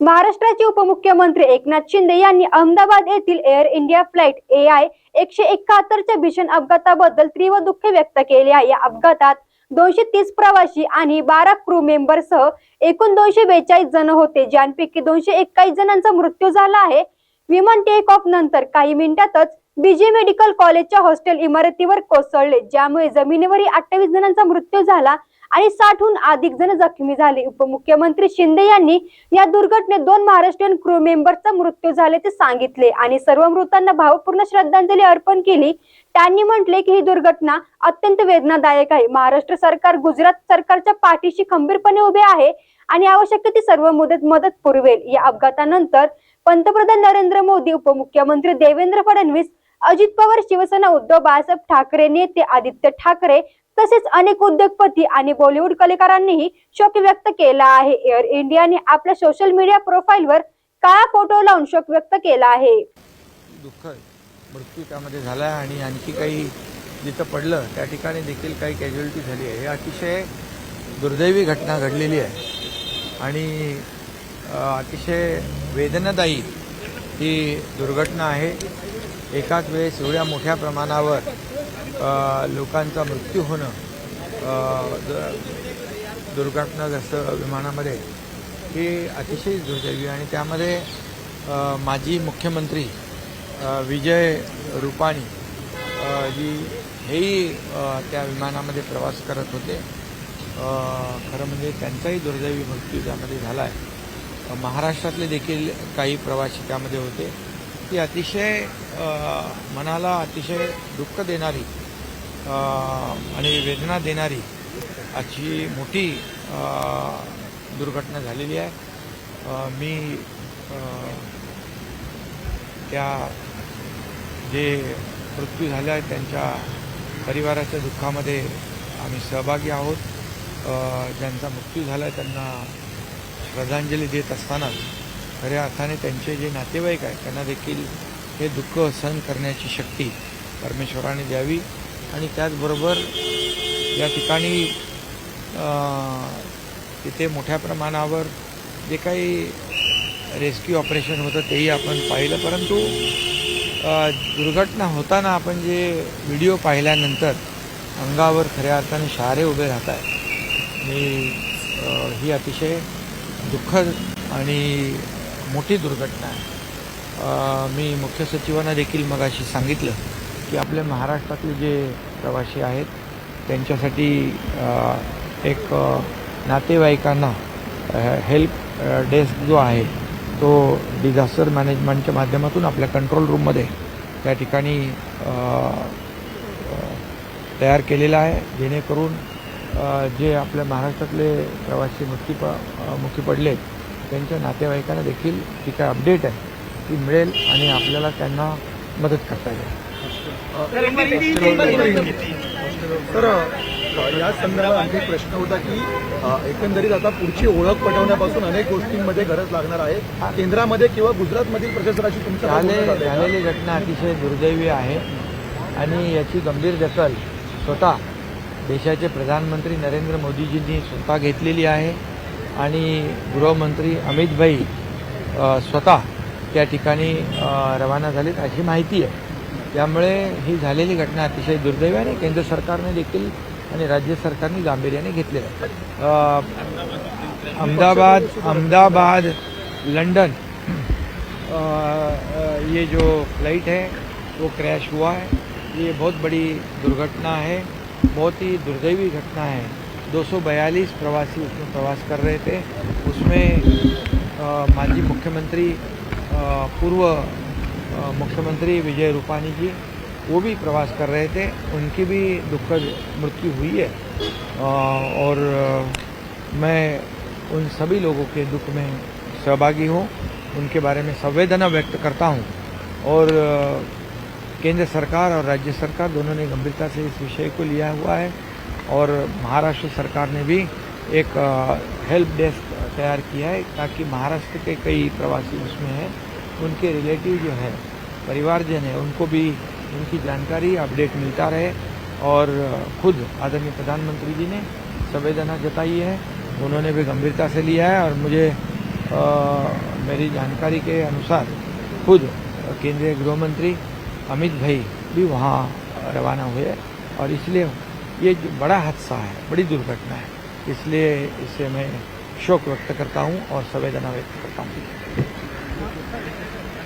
महाराष्ट्राचे उपमुख्यमंत्री एकनाथ शिंदे यांनी अहमदाबाद येथील Air India flight A I एकशे एकाहत्तरच्या भीषण अपघाताबद्दल तीव्र दुःख व्यक्त केले आहे. या अपघातात दोनशे तीस प्रवासी आणि बारा क्रू मेंबरसह एकूण दोनशे बेचाळीस जण होते. ज्यांपैकी दोनशे एक्कावीस जणांचा मृत्यू झाला आहे. विमान टेक ऑफ नंतर काही मिनिटातच बीजे मेडिकल कॉलेजच्या हॉस्टेल इमारतीवर कोसळले. ज्यामुळे जमिनीवरील अठ्ठावीस जणांचा मृत्यू झाला. आणि साठहून अधिक जण जखमी झाले. उपमुख्यमंत्री शिंदे यांनी या दुर्घटनेत दोन महाराष्ट्रीयन क्रू मेंबरचा मृत्यू झाल्याचे सांगितले आणि सर्व मृतांना भावपूर्ण श्रद्धांजली अर्पण केली. त्यांनी म्हटले की ही दुर्घटना अत्यंत वेदनादायक आहे. महाराष्ट्र सरकार गुजरात सरकारच्या पाठीशी खंबीरपणे उभे आहे आणि आवश्यक ती सर्व मुदत मदत पुरवेल. या अपघातानंतर पंतप्रधान नरेंद्र मोदी उपमुख्यमंत्री देवेंद्र फडणवीस अजित पवार शिवसेना उद्धव बाळासाहेब ठाकरे नेते आदित्य ठाकरे तसेच अनेक उद्योगपती आणि बॉलिवूड कलाकारांनीही शोक व्यक्त केला आहे. एअर इंडियाने आपल्या सोशल मीडिया प्रोफाईलवर काळा फोटो लावून शोक व्यक्त केला आहे. दुःख मृत्यू त्यामध्ये झाला आणि आणखी काही जिथं पडलं त्या ठिकाणी देखील काही कॅज्युअलिटी झाली आहे. हे अतिशय दुर्दैवी घटना घडलेली आहे. आणि अतिशय वेदनादायी ही दुर्घटना आहे. एकाच वेळेस एवढ्या मोठ्या प्रमाणावर लोकांचा मृत्यू होणं दुर्घटनाग्रस्त विमानामध्ये ही अतिशय दुर्दैवी आणि त्यामध्ये माजी मुख्यमंत्री विजय रुपाणी जी हेही त्या विमानामध्ये प्रवास करत होते. खरं म्हणजे त्यांचाही दुर्दैवी मृत्यू त्यामध्ये झाला आहे महाराष्ट्रातले देखील काही प्रवासी त्यामध्ये होते. ती अतिशय मनाला अतिशय दुःख देणारी आणि वेदना देणारी अशी मोठी दुर्घटना झालेली आहे. मी त्या जे मृत्यू झाले आहेत त्यांच्या परिवाराच्या दुःखामध्ये आम्ही सहभागी आहोत. ज्यांचा मृत्यू झाला आहे त्यांना श्रद्धांजली देत असतानाच खऱ्या अर्थाने त्यांचे जे नातेवाईक आहेत त्यांना देखील हे दुःख सहन करण्याची शक्ती परमेश्वराने द्यावी. आणि त्याचबरोबर या ठिकाणी तिथे मोठ्या प्रमाणावर जे काही रेस्क्यू ऑपरेशन होतं तेही आपण पाहिलं. परंतु दुर्घटना होताना आपण जे व्हिडिओ पाहिल्यानंतर अंगावर खऱ्या अर्थाने शहारे उभे राहत आहेत आणि ही अतिशय दुःखद आणि मोठी दुर्घटना आहे. मी मुख्य सचिवांना देखील मगाशी सांगितलं की आपल्या महाराष्ट्रातले जे प्रवासी आहेत त्यांच्यासाठी एक नातेवाईकांना हेल्प डेस्क जो आहे तो डिझास्टर मॅनेजमेंटच्या माध्यमातून आपल्या कंट्रोल रूममध्ये त्या ठिकाणी तयार केलेला आहे. जेणेकरून जे आपल्या महाराष्ट्रातले प्रवासी मुक्ती प मुखी पडले त्यांच्या नातेवाईकांना देखील जी काय अपडेट आहे ती मिळेल आणि आपल्याला त्यांना मदत करता येईल. तर या संदर्भात आणखी प्रश्न होता की एकंदरीत आता पुढची ओळख पटवण्यापासून अनेक गोष्टींमध्ये गरज लागणार आहे केंद्रामध्ये किंवा गुजरातमधील प्रशासनाशी तुमचं काही झाले बोलणं झालंय का? झालेली घटना अतिशय दुर्दैवी आहे आणि याची गंभीर दखल स्वतः देशाचे प्रधानमंत्री नरेंद्र मोदीजींनी स्वतः घेतलेली आहे आणि गृहमंत्री अमित भाई स्वतः त्या ठिकाणी रवाना झालेत अशी माहिती आहे त्यामुळे ही झालेली घटना अतिशय दुर्दैवाने आणि केंद्र सरकारने देखील आणि राज्य सरकारने गांभीर्याने घेतलेलं आहे. अहमदाबाद अहमदाबाद लंडन ये जो फ्लाइट है वो क्रैश हुआ है। ये बहुत बड़ी दुर्घटना है बहुत ही दुर्दैवी घटना है। 242 प्रवासी उसमें प्रवास कर रहे थे। उसमें अ, माजी मुख्यमंत्री पूर्व मुख्यमंत्री विजय रूपानी जी, वो भी प्रवास कर रहे थे। उनकी भी दुखद मृत्यु हुई है। और मैं उन सभी लोगों के दुख में सहभागी हूँ। उनके बारे में संवेदना व्यक्त करता हूँ। और केंद्र सरकार और राज्य सरकार दोनों ने गंभीरता से इस विषय को लिया हुआ है। और महाराष्ट्र सरकार ने भी एक हेल्प डेस्क तैयार किया है ताकि महाराष्ट्र के कई प्रवासी उसमें हैं। उनके रिलेटिव जो है परिवारजन है उनको भी उनकी जानकारी अपडेट मिलता रहे और खुद आदरणीय प्रधानमंत्री जी ने संवेदना जताई है। उन्होंने भी गंभीरता से लिया है और मुझे अ, मेरी जानकारी के अनुसार खुद केंद्रीय गृह मंत्री अमित भाई भी वहाँ रवाना हुए और इसलिए ये जो बड़ा हादसा है बड़ी दुर्घटना है इसलिए इससे मैं शोक व्यक्त करता हूँ और संवेदना व्यक्त करता हूँ। 何?